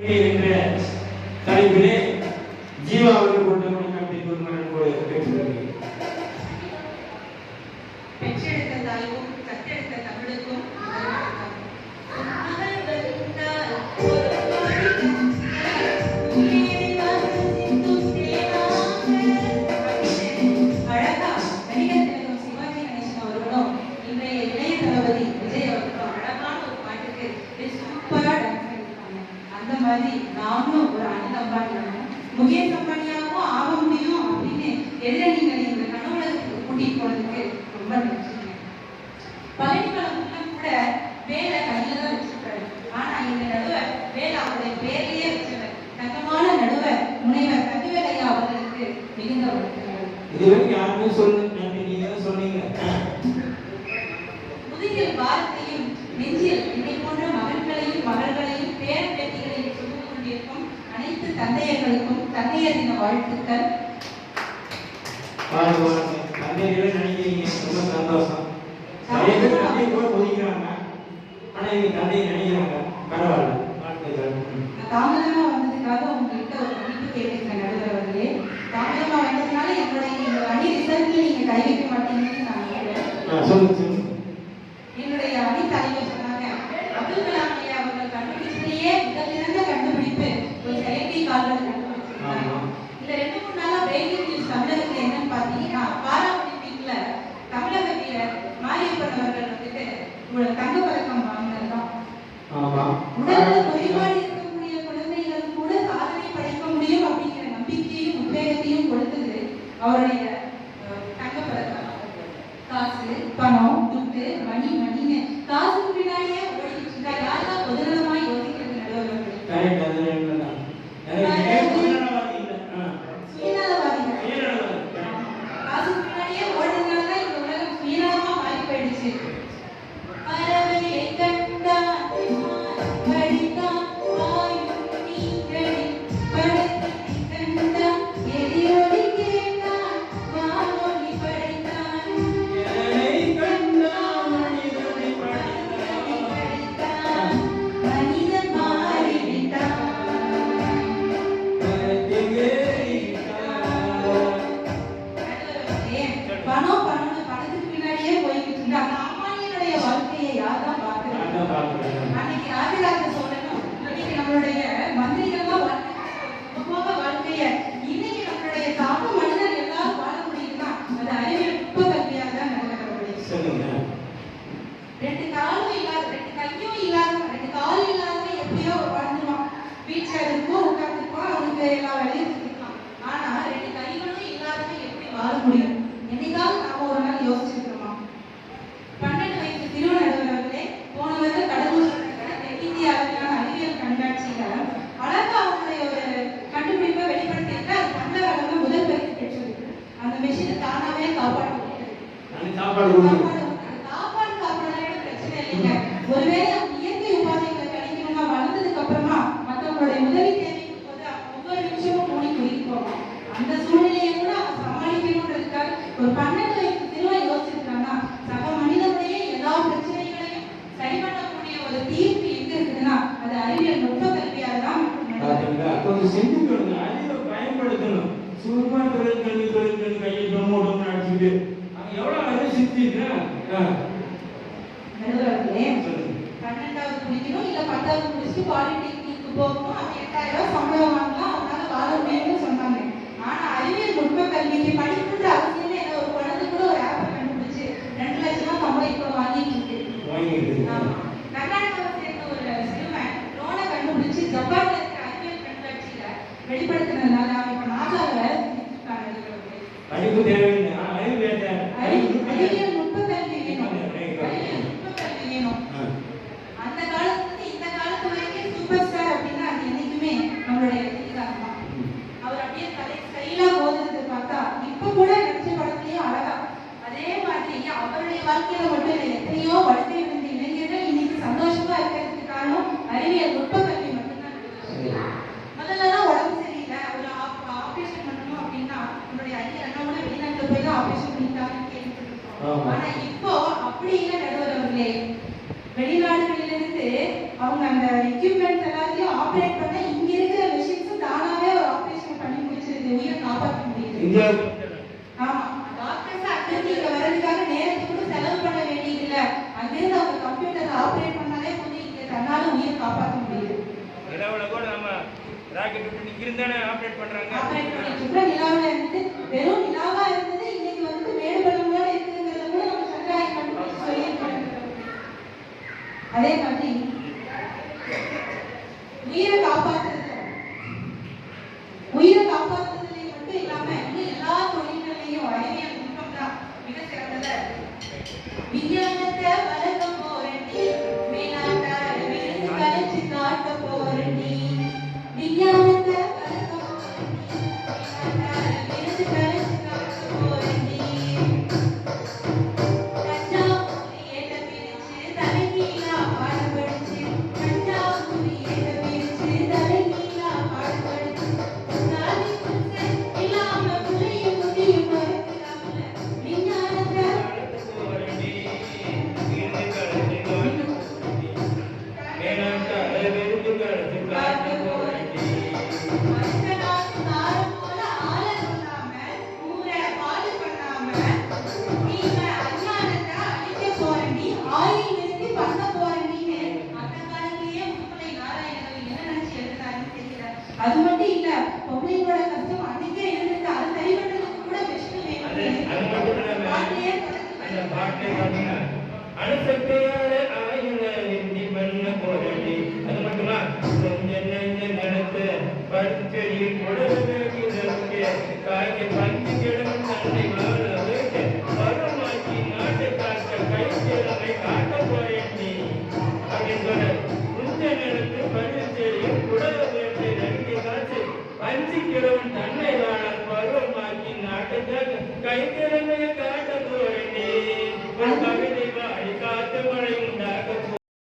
என்ற தலைப்பிலே மாதிரி நாமளும் ஒரு அனில் அம்பானி முகேஷ் அம்பானியாவும் ஆக முடியும் அப்படின்னு எதிர நீங்க இந்த கனவுலகத்துக்கு கூட்டிட்டு போனதுக்கு ரொம்ப நன்றிங்க. பழனிமலம்ல கூட வேலை கையில தான் வச்சிருக்காரு. ஆனா இந்த நடுவர் வேலை அவருடைய பேர்லயே வச்சிருக்காரு. தங்கமான நடுவர் முனைவர் கட்டுவேலையா அவர்களுக்கு மிகுந்த ஒரு இதுவரைக்கும் யாருமே சொல்லு தந்தையர் தின வாழ்த்துக்கள் தந்தையில நினைக்கிறீங்க ரொம்ப சந்தோஷம். நிறைய பேர் தந்தையை கூட ஒதுக்கிறாங்க ஆனா இவங்க தந்தையை நினைக்கிறாங்க பரவாயில்ல. வாழ்த்துக்கள். தாமதமா வந்ததுக்காக உங்ககிட்ட ஒரு மன்னிப்பு கேட்டுக்கிறேன் நடுவர் அவர்களே தாமதமா வந்ததுனால எங்களுடைய இந்த ரிசல்ட்ல நீங்க கை வைக்க மாட்டீங்கன்னு நான் சொல்லுங்க. நம்பிக்கையும் உத்வேகத்தையும் கொடுத்தது அவருடைய அஹ், தங்கப் காசு பணம் துட்டு மணி மணின்னு காசுக்கு பின்னாடியே அன்னைக்கு ராஜராஜ சோழனும் இன்னைக்கு நம்மளுடைய மந்திரிகள்லாம் வாழ்க்கை வாழ்க்கைய இன்னைக்கு நம்மளுடைய சாம மனிதர் எல்லாரும் வாழ முடியும்னா அது அறிவியல் நுட்ப கல்வியாக தான் நடக்கப்படுது சொல்லுங்க. ரெண்டு காலும் இல்லாத ரெண்டு கையும் இல்லாத ரெண்டு காலும் இல்லாதவன் எப்படியோ வாழ்ந்துருவான். வீட்டுல இருக்கும் உட்கார்ந்துருப்பான் அவனுக்கு எல்லா வேலையும் ஆனா ரெண்டு கைகளும் இல்லாதவன் எப்படி வாழ முடியும்? என்னைக்காவது நாம ஒரு நாள் யோசிச்சிருக்கிறோமா சாப்பாடு கொடுக்கணும் சாப்பாடு சாப்பிடறதுல பிரச்சனை இல்லைங்க. ஒருவேளை அவங்க இயற்கை உபாதைகளை கிடைக்கணும்னா வளர்ந்ததுக்கு அப்புறமா மத்தவங்களுடைய உதவி தேவைக்கும் போது ஒவ்வொரு நிமிஷமும் மூடி அந்த சூழ்நிலையை கூட அவங்க சமாளிக்கணுன்றதுக்காக ஒரு வெளிப்படுத்தினதுனால இப்ப நாசால படிப்பு தேவையில்லை. ஆனா அறிவு அவங்க அந்த எக்யூப்மெண்ட் எல்லாத்தையும் ஆப்ரேட் பண்ண இங்க இருக்கிற மிஷின்ஸ் தானாவே ஒரு ஆபரேஷன் பண்ணி முடிச்சிருக்கு உயிரை காப்பாற்ற முடியுது. ஆமா. டாக்டர்ஸ் அங்கிருந்து வர்றதுக்காக நேரத்தை கூட செலவு பண்ண வேண்டியது இல்ல அவங்க கம்ப்யூட்டர் ஆப்ரேட் பண்ணாலே கொஞ்சம் இங்க தன்னால காப்பாற்ற முடியுது. நிலவுல கூட நம்ம ராக்கெட் ஆப்ரேட் பண்றாங்க. ஆப்ரேட் பண்ணிட்டு கூட நிலாவுல இருந்து வெறும் நிலாவா இருந்தது இன்னைக்கு வந்து மேடுபள்ளங்களோட இருக்குங்கிறத கூட நம்ம சந்திராயன் பண்ணி சொல்லியிருக்காங்க அதே மாதிரி உயிரை காப்பாற்றுறது உயிரை காப்பாற்றுறதுலயே மட்டும் இல்லாம இன்னும் எல்லா தொழில்களையும் அறிவியல் நுட்பம் தான் மிக சிறந்ததா இருக்கு. விஞ்ஞானத்தை பொம்பளைங்களோட கஷ்டம் அதுக்கே இருந்துட்டு அது பண்றதுக்கு கூட பெஸ்ட் அணுசக்தியால ஆயுத வெற்றி பண்ண போராடி அது மட்டுமா கொஞ்ச நெஞ்ச நிலத்து பச்சடி வாழ பருவமாக்கி